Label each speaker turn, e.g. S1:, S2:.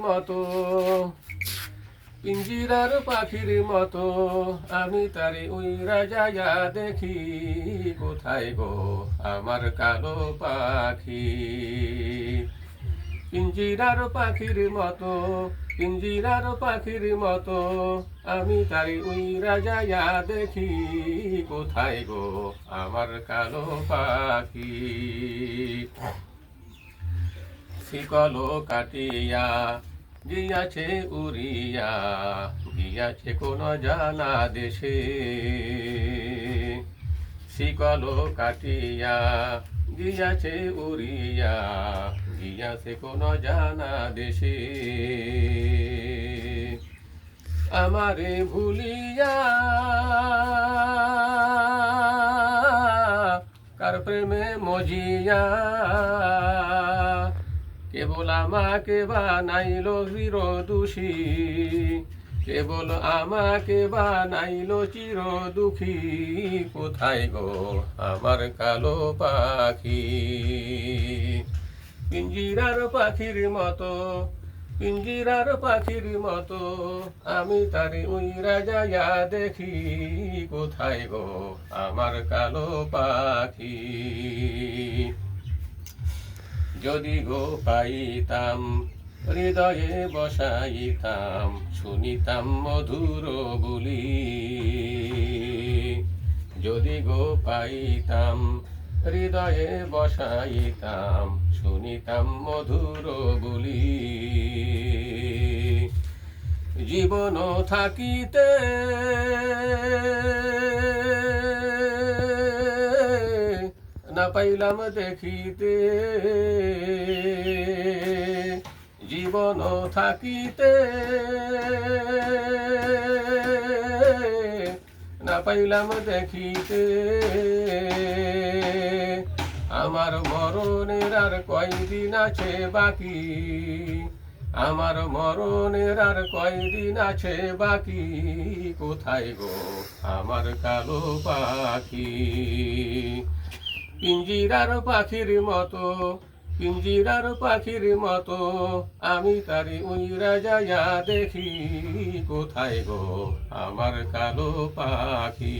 S1: মতো। পিঞ্জিরার পাখির মতো, আমি তারে উইরা যায়া দেখি, কোথায় গো আমার কালো পাখি? পিঞ্জিরার পাখির মতো, পিঞ্জিরার পাখির মতো, আমি তারে উইরা যায়া দেখি, কোথায় গো আমার কালো পাখি? শিকল কাটিয়া, গিয়াছে উড়িয়া, গিয়াছে কোন জানা দেশে। শিকল কাটিয়া, গিয়াছে উড়িয়া, গিয়াছে কোন জানা দেশে। আমারে ভুলিয়া, কার প্রেমে মজিয়া কেবল আমাকে বানাইল চির দোষী কেবল আমাকে বানাইল চির দুঃখী কোথায় গো আমার কালো পাখি? পিঞ্জিরার পাখির মতো, পিঞ্জিরার পাখির মতো আমি তারে উইরা যাইয়া দেখি। কোথায় গো আমার কালো পাখি? যদি গো পাইতাম হৃদয়ে বসাইতাম, শুনিতাম মধুর বলি। যদি গো পাইতাম হৃদয়ে বসাইতাম, শুনিতাম মধুর বলি। জীবন থাকিতে না পাইলাম দেখিতে। জীবন থাকিতে। না পাইলাম দেখিতে। আমার মরণের আর কয়দিন আছে বাকি? আমার মরণের আর কয়দিন আছে বাকি? কোথায় গো আমার কালো পাখি? পিঞ্জিরার পাখির মতো, পিঞ্জিরার পাখির মতো, আমি তারি উইরা যায়া দেখি, কোথায় গো আমার কালো পাখি?